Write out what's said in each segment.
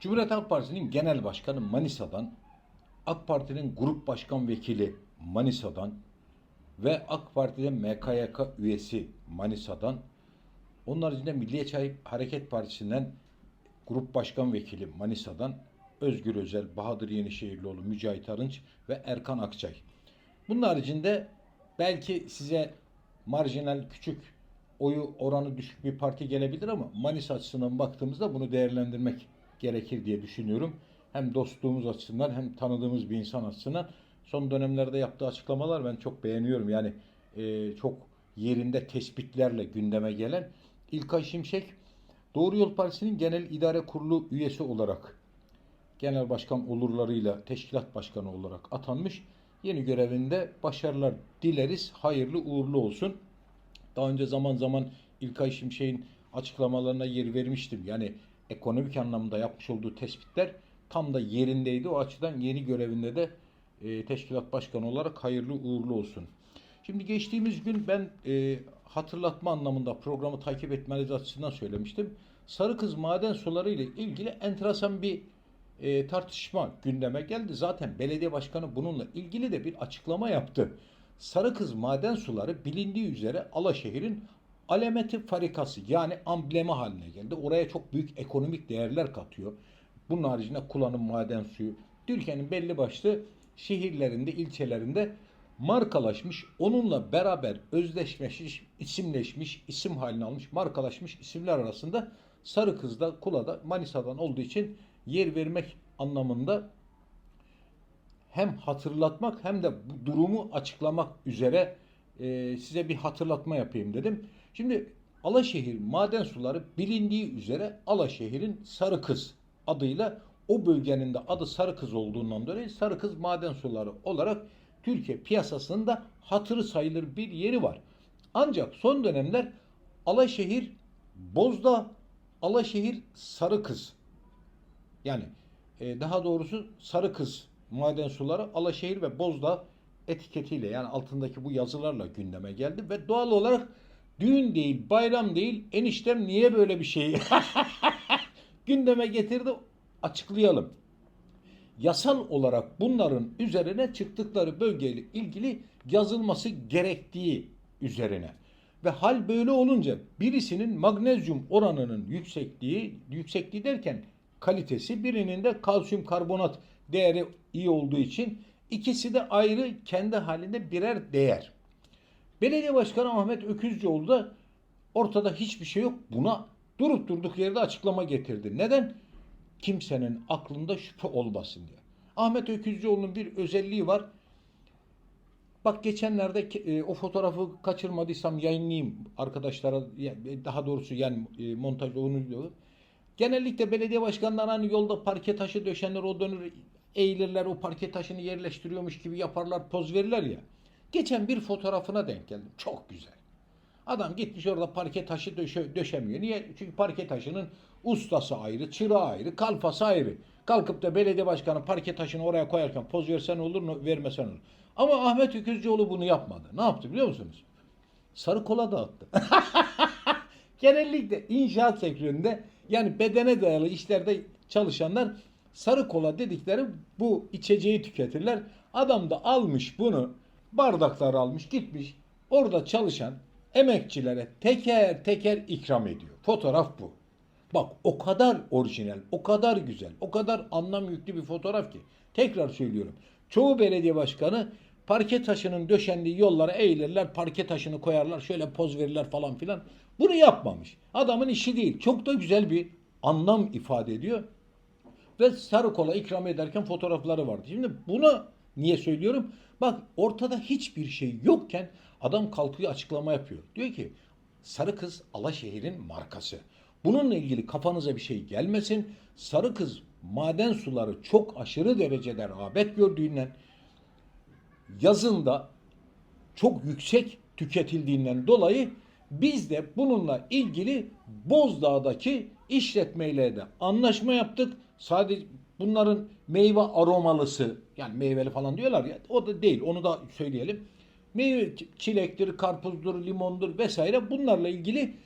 Cumhuriyet Halk Partisi'nin genel başkanı Manisa'dan, AK Parti'nin grup başkan vekili Manisa'dan ve AK Parti'de MKYK üyesi Manisa'dan, onun haricinde Milliyetçi Hareket Partisi'nden grup başkan vekili Manisa'dan Özgür Özel, Bahadır Yenişehirlioğlu, Mücahit Arınç ve Erkan Akçay. Bunun haricinde belki size marjinal küçük oyu oranı düşük bir parti gelebilir ama Manisa açısından baktığımızda bunu değerlendirmek gerekir diye düşünüyorum. Hem dostluğumuz açısından hem tanıdığımız bir insan açısından son dönemlerde yaptığı açıklamalar ben çok beğeniyorum. Yani e, çok yerinde tespitlerle gündeme gelen İlkay Şimşek Doğru Yol Partisi'nin Genel İdare Kurulu üyesi olarak genel başkan olurlarıyla teşkilat başkanı olarak atanmış. Yeni görevinde başarılar dileriz. Hayırlı uğurlu olsun. Daha önce zaman zaman İlkay Şimşek'in açıklamalarına yer vermiştim. Yani ekonomik anlamda yapmış olduğu tespitler tam da yerindeydi. O açıdan yeni görevinde de e, teşkilat başkanı olarak hayırlı uğurlu olsun. Şimdi geçtiğimiz gün ben e, hatırlatma anlamında programı takip etmeniz açısından söylemiştim. Sarı Kız maden suları ile ilgili enteresan bir e, tartışma gündeme geldi. Zaten belediye başkanı bununla ilgili de bir açıklama yaptı. Sarıkız maden suları bilindiği üzere Alaşehir'in alameti farikası yani amblemi haline geldi. Oraya çok büyük ekonomik değerler katıyor. Bunun haricinde kullanım maden suyu Türkiye'nin belli başlı şehirlerinde, ilçelerinde markalaşmış, onunla beraber özdeşleşmiş, isimleşmiş, isim haline almış, markalaşmış isimler arasında Sarı Kız'da, Kula'da, Manisa'dan olduğu için yer vermek anlamında hem hatırlatmak hem de bu durumu açıklamak üzere size bir hatırlatma yapayım dedim. Şimdi Alaşehir maden suları bilindiği üzere Alaşehir'in Sarı Kız adıyla o bölgenin de adı Sarı Kız olduğundan dolayı Sarı Kız maden suları olarak Türkiye piyasasında hatırı sayılır bir yeri var. Ancak son dönemler Alaşehir Bozda, Alaşehir Sarı Kız yani e, daha doğrusu Sarı Kız maden suları Alaşehir ve Bozda etiketiyle yani altındaki bu yazılarla gündeme geldi ve doğal olarak düğün değil, bayram değil, eniştem niye böyle bir şeyi gündeme getirdi açıklayalım. Yasal olarak bunların üzerine çıktıkları bölgeyle ilgili yazılması gerektiği üzerine. Ve hal böyle olunca birisinin magnezyum oranının yüksekliği, yüksekliği derken kalitesi, birinin de kalsiyum karbonat değeri iyi olduğu için ikisi de ayrı kendi halinde birer değer. Belediye Başkanı Ahmet Öküzcüoğlu da ortada hiçbir şey yok. Buna durup durduk yerde açıklama getirdi. Neden? Kimsenin aklında şüphe olmasın diye. Ahmet Öküzcüoğlu'nun bir özelliği var. Bak geçenlerde e, o fotoğrafı kaçırmadıysam yayınlayayım arkadaşlara ya- daha doğrusu yani e, montajda onu diyor. Genellikle belediye başkanları hani yolda parke taşı döşenir o dönür eğilirler o parke taşını yerleştiriyormuş gibi yaparlar poz verirler ya. Geçen bir fotoğrafına denk geldim. Çok güzel. Adam gitmiş orada parke taşı döşe, döşemiyor. Niye? Çünkü parke taşının ustası ayrı, çırağı ayrı, kalfası ayrı. Kalkıp da belediye başkanı parke taşını oraya koyarken poz versen olur, mu, vermesen olur. Ama Ahmet Öküzcüoğlu bunu yapmadı. Ne yaptı biliyor musunuz? Sarı kola dağıttı. Genellikle inşaat sektöründe yani bedene dayalı işlerde çalışanlar sarı kola dedikleri bu içeceği tüketirler. Adam da almış bunu bardaklar almış gitmiş orada çalışan emekçilere teker teker ikram ediyor. Fotoğraf bu. Bak o kadar orijinal, o kadar güzel, o kadar anlam yüklü bir fotoğraf ki. Tekrar söylüyorum. Çoğu belediye başkanı parke taşının döşendiği yollara eğilirler, parke taşını koyarlar, şöyle poz verirler falan filan. Bunu yapmamış. Adamın işi değil. Çok da güzel bir anlam ifade ediyor. Ve sarı kola ikram ederken fotoğrafları vardı. Şimdi bunu niye söylüyorum? Bak ortada hiçbir şey yokken adam kalkıyor açıklama yapıyor. Diyor ki Sarı Kız Alaşehir'in markası. Bununla ilgili kafanıza bir şey gelmesin. Sarı Kız maden suları çok aşırı derecede rağbet gördüğünden yazında çok yüksek tüketildiğinden dolayı biz de bununla ilgili Bozdağ'daki işletmeyle de anlaşma yaptık. Sadece bunların meyve aromalısı yani meyveli falan diyorlar ya o da değil onu da söyleyelim. Meyve çilektir, karpuzdur, limondur vesaire bunlarla ilgili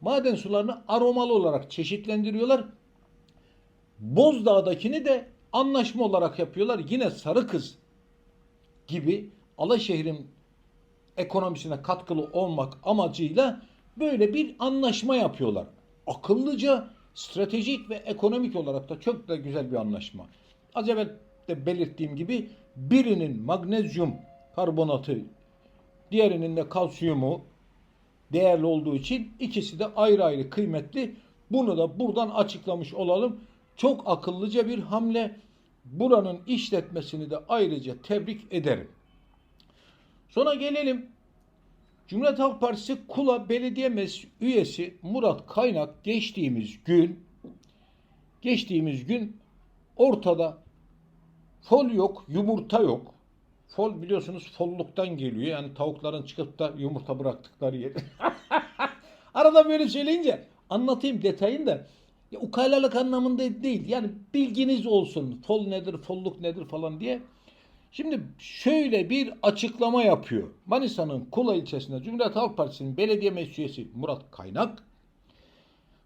maden sularını aromalı olarak çeşitlendiriyorlar. Bozdağ'dakini de anlaşma olarak yapıyorlar. Yine Sarı Kız gibi Alaşehir'in ekonomisine katkılı olmak amacıyla böyle bir anlaşma yapıyorlar. Akıllıca, stratejik ve ekonomik olarak da çok da güzel bir anlaşma. Az evvel de belirttiğim gibi birinin magnezyum karbonatı, diğerinin de kalsiyumu değerli olduğu için ikisi de ayrı ayrı kıymetli. Bunu da buradan açıklamış olalım. Çok akıllıca bir hamle. Buranın işletmesini de ayrıca tebrik ederim. Sonra gelelim Cumhuriyet Halk Partisi Kula Belediye Meclis üyesi Murat Kaynak geçtiğimiz gün geçtiğimiz gün ortada fol yok, yumurta yok. Fol biliyorsunuz folluktan geliyor. Yani tavukların çıkıp da yumurta bıraktıkları yer. Arada böyle söyleyince anlatayım detayını da. Ya, ukalalık anlamında değil. Yani bilginiz olsun. Fol nedir, folluk nedir falan diye. Şimdi şöyle bir açıklama yapıyor. Manisa'nın Kula ilçesinde Cumhuriyet Halk Partisi'nin belediye meclis üyesi Murat Kaynak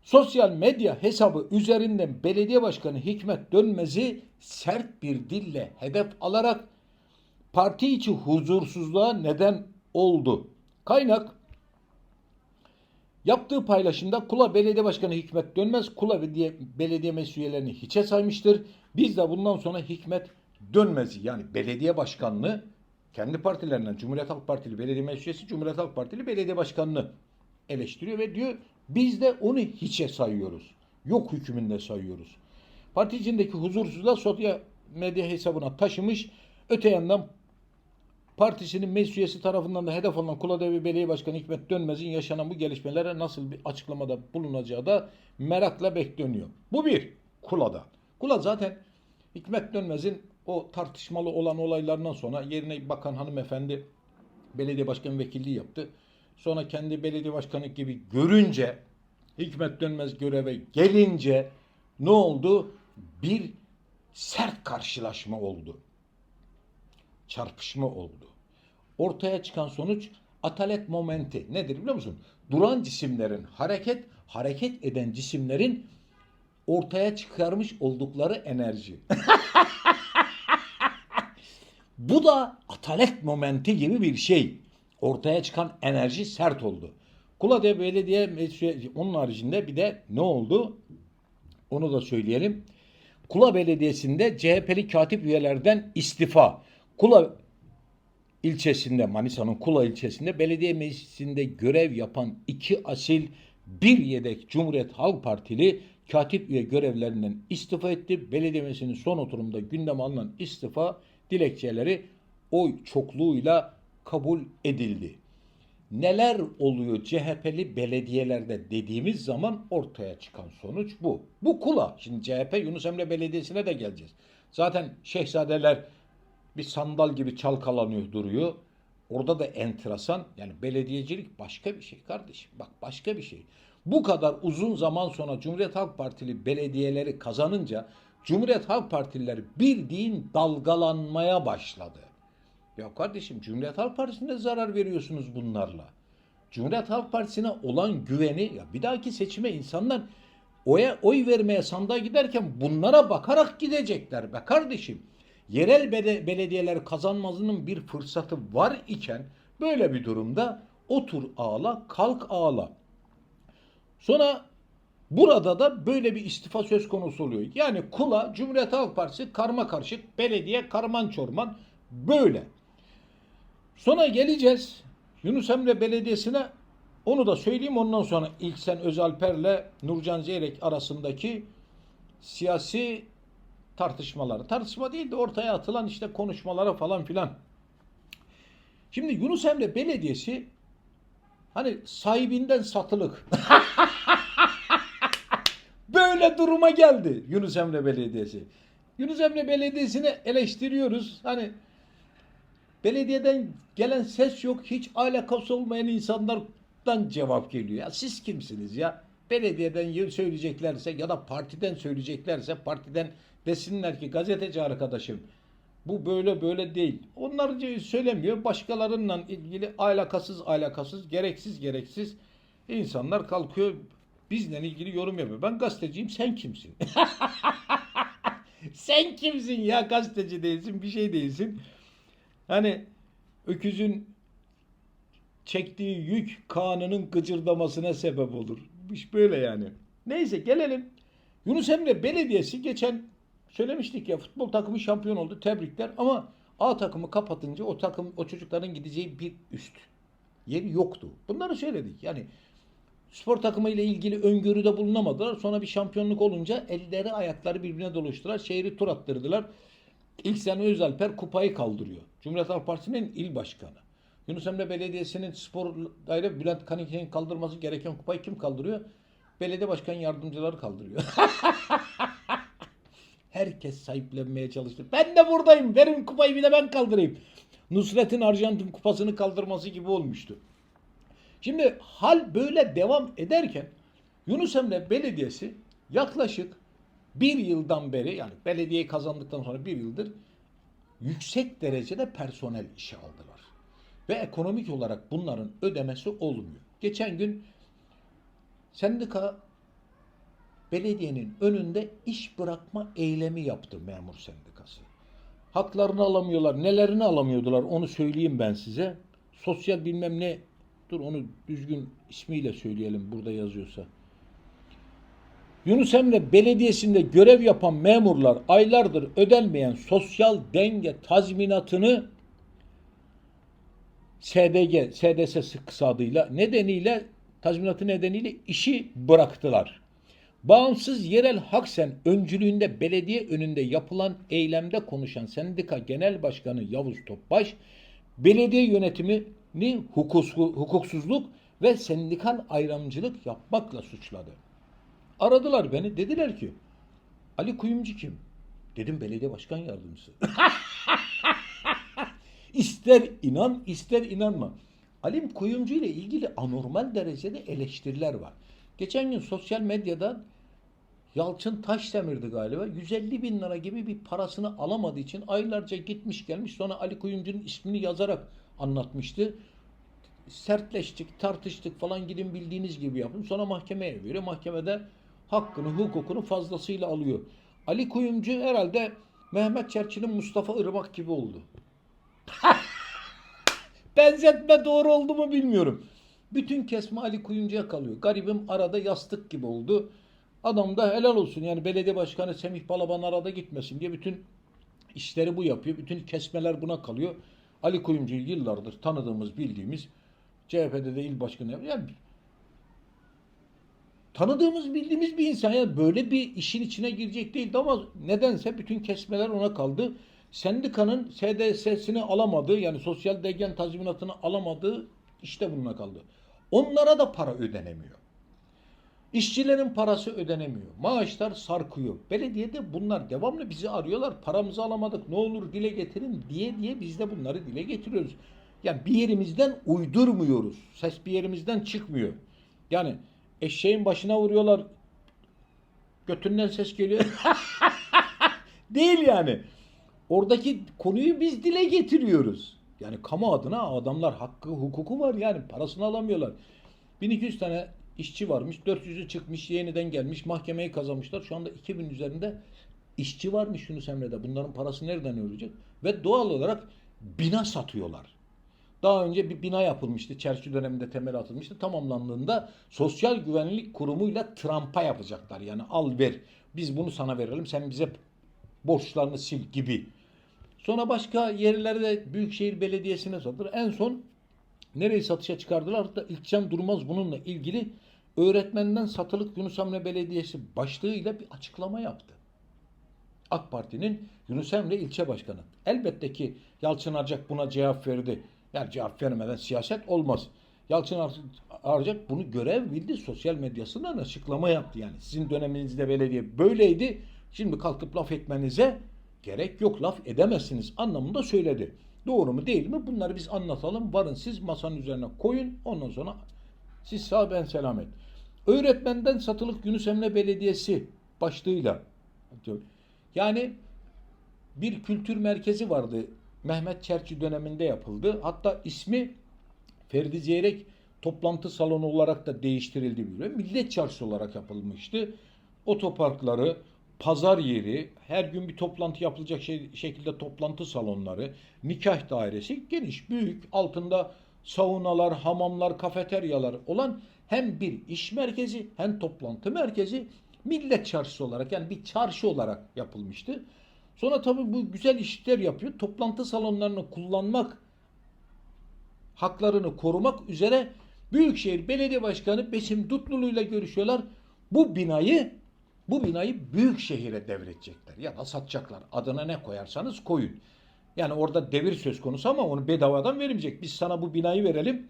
sosyal medya hesabı üzerinden belediye başkanı Hikmet Dönmez'i sert bir dille hedef alarak parti içi huzursuzluğa neden oldu. Kaynak yaptığı paylaşımda Kula Belediye Başkanı Hikmet Dönmez Kula Belediye, belediye meclis üyelerini hiçe saymıştır. Biz de bundan sonra Hikmet Dönmez'i yani belediye başkanlığı kendi partilerinden Cumhuriyet Halk Partili belediye meclis Cumhuriyet Halk Partili belediye başkanını eleştiriyor ve diyor biz de onu hiçe sayıyoruz. Yok hükmünde sayıyoruz. Parti içindeki huzursuzluğa sosyal medya hesabına taşımış. Öte yandan partisinin meclis tarafından da hedef alınan Kuladevi Belediye Başkanı Hikmet Dönmez'in yaşanan bu gelişmelere nasıl bir açıklamada bulunacağı da merakla bekleniyor. Bu bir Kula'da. Kula zaten Hikmet Dönmez'in o tartışmalı olan olaylarından sonra yerine bakan hanımefendi belediye başkanı vekilliği yaptı. Sonra kendi belediye başkanı gibi görünce Hikmet Dönmez göreve gelince ne oldu? Bir sert karşılaşma oldu. Çarpışma oldu. Ortaya çıkan sonuç atalet momenti. Nedir biliyor musun? Duran cisimlerin hareket, hareket eden cisimlerin ortaya çıkarmış oldukları enerji. Bu da atalet momenti gibi bir şey. Ortaya çıkan enerji sert oldu. Kulade Belediye Meclisi onun haricinde bir de ne oldu? Onu da söyleyelim. Kula Belediyesi'nde CHP'li katip üyelerden istifa. Kula ilçesinde Manisa'nın Kula ilçesinde belediye meclisinde görev yapan iki asil bir yedek Cumhuriyet Halk Partili katip üye görevlerinden istifa etti. Belediye meclisinin son oturumda gündeme alınan istifa dilekçeleri oy çokluğuyla kabul edildi. Neler oluyor CHP'li belediyelerde dediğimiz zaman ortaya çıkan sonuç bu. Bu kula. Şimdi CHP Yunus Emre Belediyesi'ne de geleceğiz. Zaten şehzadeler bir sandal gibi çalkalanıyor duruyor. Orada da enteresan yani belediyecilik başka bir şey kardeşim. Bak başka bir şey. Bu kadar uzun zaman sonra Cumhuriyet Halk Partili belediyeleri kazanınca Cumhuriyet Halk Partilileri bir din dalgalanmaya başladı. Ya kardeşim Cumhuriyet Halk Partisi'ne zarar veriyorsunuz bunlarla. Cumhuriyet Halk Partisi'ne olan güveni ya bir dahaki seçime insanlar oya oy vermeye sandığa giderken bunlara bakarak gidecekler be kardeşim. Yerel bede- belediyeler kazanmasının bir fırsatı var iken böyle bir durumda otur ağla kalk ağla. Sonra burada da böyle bir istifa söz konusu oluyor. Yani Kula Cumhuriyet Halk Partisi karma karışık belediye karman çorman böyle. Sonra geleceğiz Yunus Emre Belediyesi'ne onu da söyleyeyim ondan sonra İlksen Özalper'le Nurcan Zeyrek arasındaki siyasi tartışmaları. Tartışma değil de ortaya atılan işte konuşmalara falan filan. Şimdi Yunus Emre Belediyesi hani sahibinden satılık. Böyle duruma geldi Yunus Emre Belediyesi. Yunus Emre Belediyesi'ni eleştiriyoruz. Hani belediyeden gelen ses yok. Hiç alakası olmayan insanlardan cevap geliyor. Ya siz kimsiniz ya? Belediyeden söyleyeceklerse ya da partiden söyleyeceklerse partiden desinler ki gazeteci arkadaşım bu böyle böyle değil. Onlar söylemiyor. Başkalarından ilgili alakasız alakasız, gereksiz gereksiz insanlar kalkıyor bizle ilgili yorum yapıyor. Ben gazeteciyim sen kimsin? Sen kimsin ya gazeteci değilsin bir şey değilsin. Hani öküzün çektiği yük kanının gıcırdamasına sebep olur. İş böyle yani. Neyse gelelim. Yunus Emre Belediyesi geçen söylemiştik ya futbol takımı şampiyon oldu. Tebrikler ama A takımı kapatınca o takım o çocukların gideceği bir üst yeri yoktu. Bunları söyledik. Yani spor takımı ile ilgili öngörüde bulunamadılar. Sonra bir şampiyonluk olunca elleri ayakları birbirine doluştular. Şehri tur attırdılar. İlk sene Özalper kupayı kaldırıyor. Cumhuriyet Halk Partisi'nin il başkanı. Yunus Emre Belediyesi'nin spor daire Bülent Kanikli'nin kaldırması gereken kupayı kim kaldırıyor? Belediye başkan yardımcıları kaldırıyor. Herkes sahiplenmeye çalıştı. Ben de buradayım. Verin kupayı bir de ben kaldırayım. Nusret'in Arjantin kupasını kaldırması gibi olmuştu. Şimdi hal böyle devam ederken Yunus Emre Belediyesi yaklaşık bir yıldan beri yani belediyeyi kazandıktan sonra bir yıldır yüksek derecede personel işe aldılar. Ve ekonomik olarak bunların ödemesi olmuyor. Geçen gün sendika belediyenin önünde iş bırakma eylemi yaptı memur sendikası. Haklarını alamıyorlar. Nelerini alamıyordular onu söyleyeyim ben size. Sosyal bilmem ne dur onu düzgün ismiyle söyleyelim burada yazıyorsa. Yunus Emre Belediyesi'nde görev yapan memurlar aylardır ödenmeyen sosyal denge tazminatını SDG, SDS kısadıyla nedeniyle tazminatı nedeniyle işi bıraktılar. Bağımsız Yerel Haksen öncülüğünde belediye önünde yapılan eylemde konuşan sendika genel başkanı Yavuz Topbaş, belediye yönetimini hukuksuz- hukuksuzluk ve sendikal ayrımcılık yapmakla suçladı. Aradılar beni dediler ki Ali Kuyumcu kim? Dedim belediye başkan yardımcısı. İster inan ister inanma. Alim Kuyumcu ile ilgili anormal derecede eleştiriler var. Geçen gün sosyal medyada Yalçın Taşdemir'di galiba. 150 bin lira gibi bir parasını alamadığı için aylarca gitmiş gelmiş. Sonra Ali Kuyumcu'nun ismini yazarak anlatmıştı. Sertleştik, tartıştık falan gidin bildiğiniz gibi yapın. Sonra mahkemeye veriyor. Mahkemede hakkını, hukukunu fazlasıyla alıyor. Ali Kuyumcu herhalde Mehmet Çerçi'nin Mustafa Irmak gibi oldu. Benzetme doğru oldu mu bilmiyorum. Bütün kesme Ali Kuyumcu'ya kalıyor. Garibim arada yastık gibi oldu. Adam da helal olsun. Yani belediye başkanı Semih Balaban arada gitmesin diye bütün işleri bu yapıyor. Bütün kesmeler buna kalıyor. Ali Kuyumcu'yu yıllardır tanıdığımız, bildiğimiz CHP'de de il başkanı yapıyor. Yani tanıdığımız, bildiğimiz bir insan. Yani böyle bir işin içine girecek değildi ama nedense bütün kesmeler ona kaldı. Sendikanın SDS'sini alamadığı yani sosyal degen tazminatını alamadığı işte bununla kaldı. Onlara da para ödenemiyor. İşçilerin parası ödenemiyor. Maaşlar sarkıyor. Belediyede bunlar devamlı bizi arıyorlar. Paramızı alamadık ne olur dile getirin diye diye biz de bunları dile getiriyoruz. Yani bir yerimizden uydurmuyoruz. Ses bir yerimizden çıkmıyor. Yani eşeğin başına vuruyorlar. Götünden ses geliyor. Değil yani. Oradaki konuyu biz dile getiriyoruz. Yani kamu adına adamlar hakkı, hukuku var yani parasını alamıyorlar. 1200 tane işçi varmış, 400'ü çıkmış, yeniden gelmiş, mahkemeyi kazanmışlar. Şu anda 2000 üzerinde işçi varmış Yunus Emre'de. Bunların parası nereden ölecek? Ve doğal olarak bina satıyorlar. Daha önce bir bina yapılmıştı. Çerçi döneminde temel atılmıştı. Tamamlandığında Sosyal Güvenlik Kurumu'yla trampa yapacaklar. Yani al ver. Biz bunu sana verelim. Sen bize borçlarını sil gibi. Sonra başka yerlerde Büyükşehir Belediyesi'ne satılır. En son nereyi satışa çıkardılar? Hatta İlkcan Durmaz bununla ilgili öğretmenden satılık Yunus Emre Belediyesi başlığıyla bir açıklama yaptı. AK Parti'nin Yunus Emre ilçe başkanı. Elbette ki Yalçın Arcak buna cevap verdi. Yani cevap vermeden siyaset olmaz. Yalçın Ar- Arcak bunu görev bildi. Sosyal medyasından açıklama yaptı. Yani sizin döneminizde belediye böyleydi. Şimdi kalkıp laf etmenize gerek yok. Laf edemezsiniz anlamında söyledi. Doğru mu değil mi? Bunları biz anlatalım. Varın siz masanın üzerine koyun. Ondan sonra siz sağ ben selamet. Öğretmenden satılık Yunus Emre Belediyesi başlığıyla yani bir kültür merkezi vardı. Mehmet Çerçi döneminde yapıldı. Hatta ismi Ferdi Zeyrek toplantı salonu olarak da değiştirildi bile. Millet Çarşısı olarak yapılmıştı. Otoparkları, pazar yeri, her gün bir toplantı yapılacak şey, şekilde toplantı salonları, nikah dairesi geniş, büyük, altında saunalar, hamamlar, kafeteryalar olan hem bir iş merkezi hem toplantı merkezi millet çarşısı olarak yani bir çarşı olarak yapılmıştı. Sonra tabii bu güzel işler yapıyor. Toplantı salonlarını kullanmak haklarını korumak üzere Büyükşehir Belediye Başkanı Besim Dutlulu ile görüşüyorlar. Bu binayı bu binayı Büyükşehir'e devredecekler ya da satacaklar. Adına ne koyarsanız koyun. Yani orada devir söz konusu ama onu bedavadan verilmeyecek. Biz sana bu binayı verelim.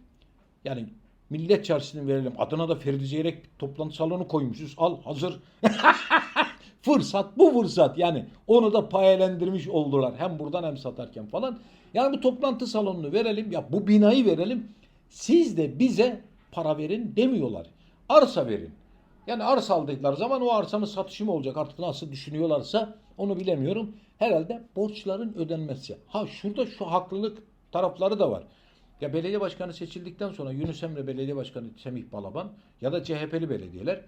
Yani Millet Çarşısı'nı verelim. Adına da Ferdi Zeyrek toplantı salonu koymuşuz. Al hazır. fırsat bu fırsat. Yani onu da payelendirmiş oldular. Hem buradan hem satarken falan. Yani bu toplantı salonunu verelim. Ya bu binayı verelim. Siz de bize para verin demiyorlar. Arsa verin. Yani arsa aldıkları zaman o arsanın satışı mı olacak artık nasıl düşünüyorlarsa onu bilemiyorum. Herhalde borçların ödenmesi. Ha şurada şu haklılık tarafları da var. Ya belediye başkanı seçildikten sonra Yunus Emre Belediye Başkanı Semih Balaban ya da CHP'li belediyeler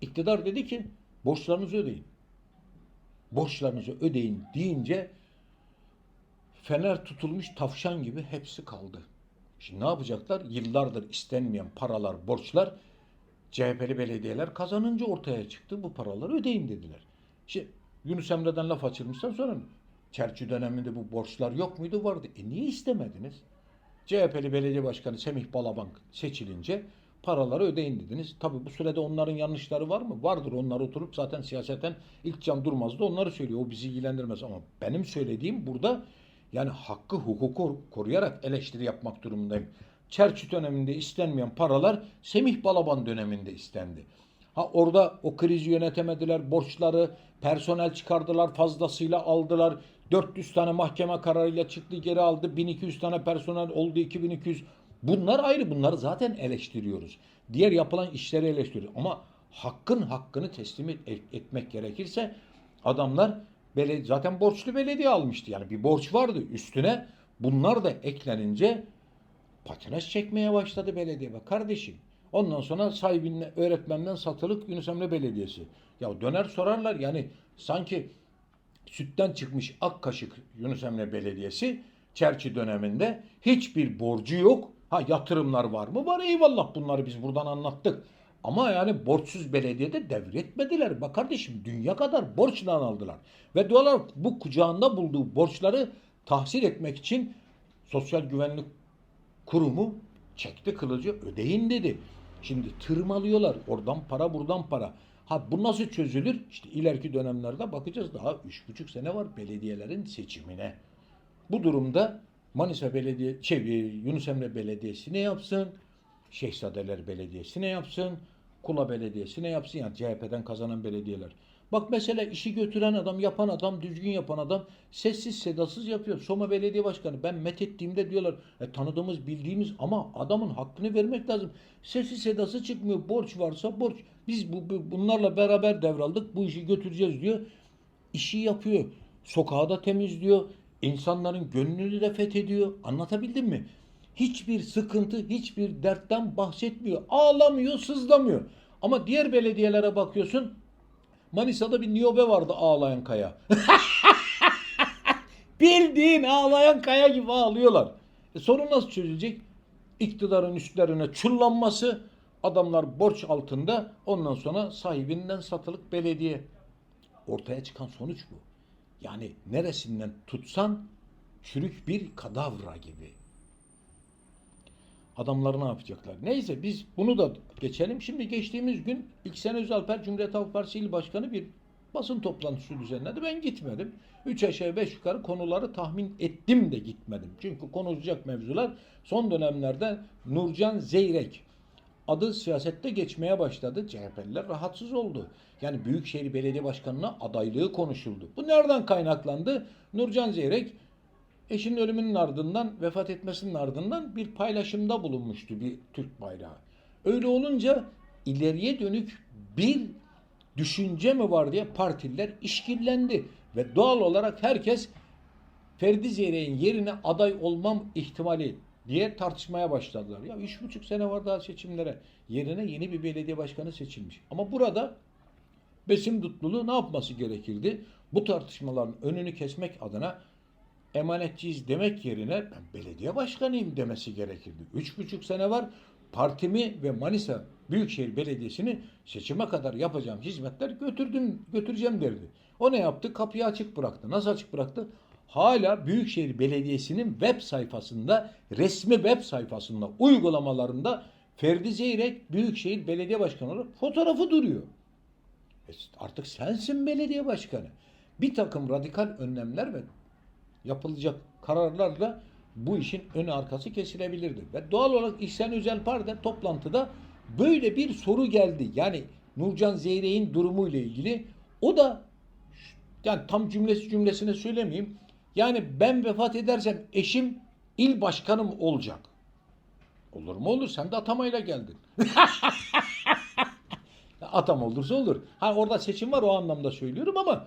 iktidar dedi ki borçlarınızı ödeyin. Borçlarınızı ödeyin deyince fener tutulmuş tavşan gibi hepsi kaldı. Şimdi ne yapacaklar? Yıllardır istenmeyen paralar, borçlar CHP'li belediyeler kazanınca ortaya çıktı. Bu paraları ödeyin dediler. İşte Yunus Emre'den laf açılmıştan sonra Çerçi döneminde bu borçlar yok muydu? Vardı. E niye istemediniz? CHP'li belediye başkanı Semih Balabank seçilince paraları ödeyin dediniz. Tabi bu sürede onların yanlışları var mı? Vardır. Onlar oturup zaten siyaseten ilk can durmaz da onları söylüyor. O bizi ilgilendirmez ama benim söylediğim burada yani hakkı hukuku koruyarak eleştiri yapmak durumundayım. Çerçi döneminde istenmeyen paralar Semih Balaban döneminde istendi. Ha orada o krizi yönetemediler, borçları, personel çıkardılar, fazlasıyla aldılar. 400 tane mahkeme kararıyla çıktı geri aldı. 1200 tane personel oldu 2200. Bunlar ayrı bunları zaten eleştiriyoruz. Diğer yapılan işleri eleştiriyoruz. Ama hakkın hakkını teslim et- etmek gerekirse adamlar belediye, zaten borçlu belediye almıştı. Yani bir borç vardı üstüne. Bunlar da eklenince patinaj çekmeye başladı belediye. Bak kardeşim. Ondan sonra sahibinden, öğretmenden satılık Yunus Emre Belediyesi. Ya döner sorarlar yani sanki sütten çıkmış ak kaşık Yunus Emre Belediyesi Çerçi döneminde hiçbir borcu yok. Ha yatırımlar var mı? Var eyvallah bunları biz buradan anlattık. Ama yani borçsuz belediyede devretmediler. Bak kardeşim dünya kadar borçla aldılar. Ve dolar bu kucağında bulduğu borçları tahsil etmek için Sosyal Güvenlik Kurumu çekti kılıcı ödeyin dedi. Şimdi tırmalıyorlar. Oradan para buradan para. Ha bu nasıl çözülür? İşte ileriki dönemlerde bakacağız. Daha üç buçuk sene var belediyelerin seçimine. Bu durumda Manisa Belediye, şey, e, Yunus Emre Belediyesi ne yapsın? Şehzadeler Belediyesi ne yapsın? Kula Belediyesi ne yapsın? Yani CHP'den kazanan belediyeler. Bak mesela işi götüren adam, yapan adam, düzgün yapan adam sessiz sedasız yapıyor. Soma Belediye Başkanı ben methettiğimde diyorlar e, tanıdığımız bildiğimiz ama adamın hakkını vermek lazım. Sessiz sedası çıkmıyor. Borç varsa borç. Biz bu, bu- bunlarla beraber devraldık. Bu işi götüreceğiz diyor. İşi yapıyor. Sokağı da temizliyor. İnsanların gönlünü de fethediyor. Anlatabildim mi? Hiçbir sıkıntı, hiçbir dertten bahsetmiyor. Ağlamıyor, sızlamıyor. Ama diğer belediyelere bakıyorsun. Manisa'da bir niyobe vardı ağlayan kaya. Bildiğin ağlayan kaya gibi ağlıyorlar. E sorun nasıl çözülecek? İktidarın üstlerine çullanması, adamlar borç altında, ondan sonra sahibinden satılık belediye. Ortaya çıkan sonuç bu. Yani neresinden tutsan çürük bir kadavra gibi. Adamlar ne yapacaklar? Neyse biz bunu da geçelim. Şimdi geçtiğimiz gün İlksen Özalper Cumhuriyet Halk Partisi İl Başkanı bir basın toplantısı düzenledi. Ben gitmedim. Üç aşağı beş yukarı konuları tahmin ettim de gitmedim. Çünkü konuşacak mevzular son dönemlerde Nurcan Zeyrek adı siyasette geçmeye başladı. CHP'liler rahatsız oldu. Yani Büyükşehir Belediye Başkanı'na adaylığı konuşuldu. Bu nereden kaynaklandı? Nurcan Zeyrek eşinin ölümünün ardından, vefat etmesinin ardından bir paylaşımda bulunmuştu bir Türk bayrağı. Öyle olunca ileriye dönük bir düşünce mi var diye partililer işkillendi. Ve doğal olarak herkes Ferdi Zeyrek'in yerine aday olmam ihtimali diye tartışmaya başladılar. Ya üç buçuk sene var daha seçimlere. Yerine yeni bir belediye başkanı seçilmiş. Ama burada Besim Dutlulu ne yapması gerekirdi? Bu tartışmaların önünü kesmek adına emanetçiyiz demek yerine ben belediye başkanıyım demesi gerekirdi. Üç buçuk sene var. Partimi ve Manisa Büyükşehir Belediyesi'ni seçime kadar yapacağım hizmetler götürdüm, götüreceğim derdi. O ne yaptı? Kapıyı açık bıraktı. Nasıl açık bıraktı? Hala Büyükşehir Belediyesi'nin web sayfasında, resmi web sayfasında, uygulamalarında Ferdi Zeyrek Büyükşehir Belediye Başkanı olarak fotoğrafı duruyor. E artık sensin belediye başkanı. Bir takım radikal önlemler ve yapılacak kararlarla bu işin önü arkası kesilebilirdi. Ve doğal olarak İhsan Özelpar'da toplantıda böyle bir soru geldi. Yani Nurcan Zeyrek'in durumuyla ilgili. O da yani tam cümlesi cümlesine söylemeyeyim. Yani ben vefat edersem eşim il başkanım olacak. Olur mu olur? Sen de atamayla geldin. Atam olursa olur. Ha orada seçim var o anlamda söylüyorum ama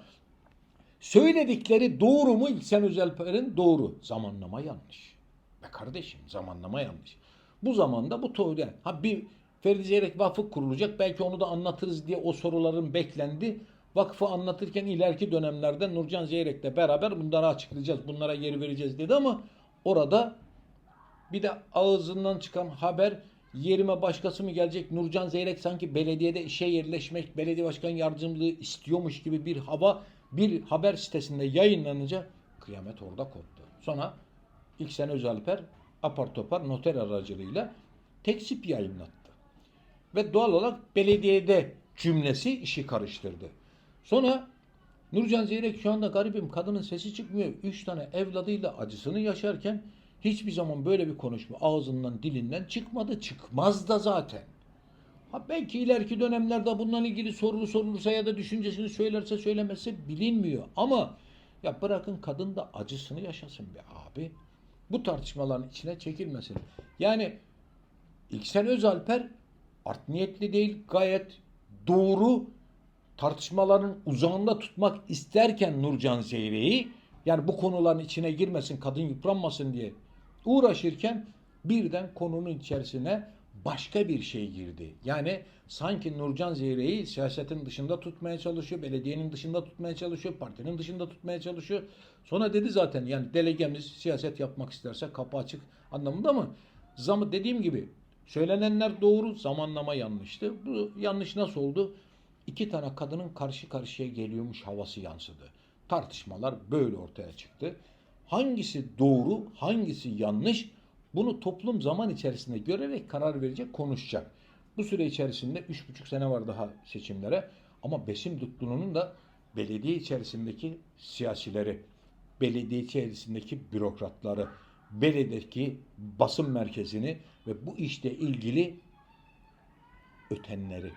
Söyledikleri doğru mu İlksen Özelper'in doğru. Zamanlama yanlış. Be kardeşim zamanlama yanlış. Bu zamanda bu toyda ha bir Ferdi Zeyrek Vakfı kurulacak. Belki onu da anlatırız diye o soruların beklendi. Vakfı anlatırken ileriki dönemlerde Nurcan Zeyrek'le beraber bunları açıklayacağız. Bunlara geri vereceğiz dedi ama orada bir de ağzından çıkan haber yerime başkası mı gelecek? Nurcan Zeyrek sanki belediyede işe yerleşmek, belediye başkan yardımcılığı istiyormuş gibi bir hava bir haber sitesinde yayınlanınca kıyamet orada koptu. Sonra İlksen Özalper apar topar noter aracılığıyla teksip yayınlattı. Ve doğal olarak belediyede cümlesi işi karıştırdı. Sonra Nurcan Zeyrek şu anda garibim kadının sesi çıkmıyor. Üç tane evladıyla acısını yaşarken hiçbir zaman böyle bir konuşma ağzından dilinden çıkmadı. Çıkmaz da zaten. Ha belki ileriki dönemlerde bununla ilgili sorulu sorulursa ya da düşüncesini söylerse söylemezse bilinmiyor. Ama ya bırakın kadın da acısını yaşasın be abi. Bu tartışmaların içine çekilmesin. Yani İlksen Özalper art niyetli değil gayet doğru tartışmaların uzağında tutmak isterken Nurcan Zeyre'yi yani bu konuların içine girmesin kadın yıpranmasın diye uğraşırken birden konunun içerisine başka bir şey girdi. Yani sanki Nurcan Zeyre'yi siyasetin dışında tutmaya çalışıyor, belediyenin dışında tutmaya çalışıyor, partinin dışında tutmaya çalışıyor. Sonra dedi zaten yani delegemiz siyaset yapmak isterse kapı açık anlamında mı? Zamı dediğim gibi söylenenler doğru, zamanlama yanlıştı. Bu yanlış nasıl oldu? İki tane kadının karşı karşıya geliyormuş havası yansıdı. Tartışmalar böyle ortaya çıktı. Hangisi doğru, hangisi yanlış? Bunu toplum zaman içerisinde görerek karar verecek, konuşacak. Bu süre içerisinde üç buçuk sene var daha seçimlere. Ama Besim Dutlun'un da belediye içerisindeki siyasileri, belediye içerisindeki bürokratları, belediyedeki basın merkezini ve bu işle ilgili ötenleri.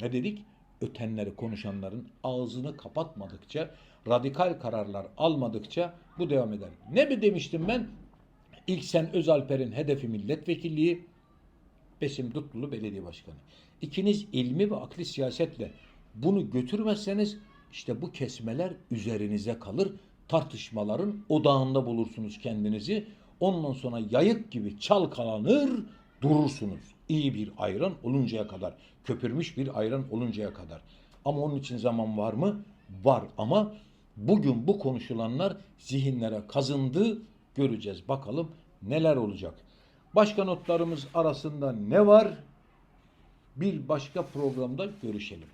Ne dedik? Ötenleri konuşanların ağzını kapatmadıkça, radikal kararlar almadıkça bu devam eder. Ne mi demiştim ben? İlksen Özalper'in hedefi milletvekilliği, Besim Dutlulu belediye başkanı. İkiniz ilmi ve akli siyasetle bunu götürmezseniz işte bu kesmeler üzerinize kalır. Tartışmaların odağında bulursunuz kendinizi. Ondan sonra yayık gibi çalkalanır durursunuz. İyi bir ayran oluncaya kadar. Köpürmüş bir ayran oluncaya kadar. Ama onun için zaman var mı? Var ama bugün bu konuşulanlar zihinlere kazındı. Göreceğiz bakalım neler olacak. Başka notlarımız arasında ne var? Bir başka programda görüşelim.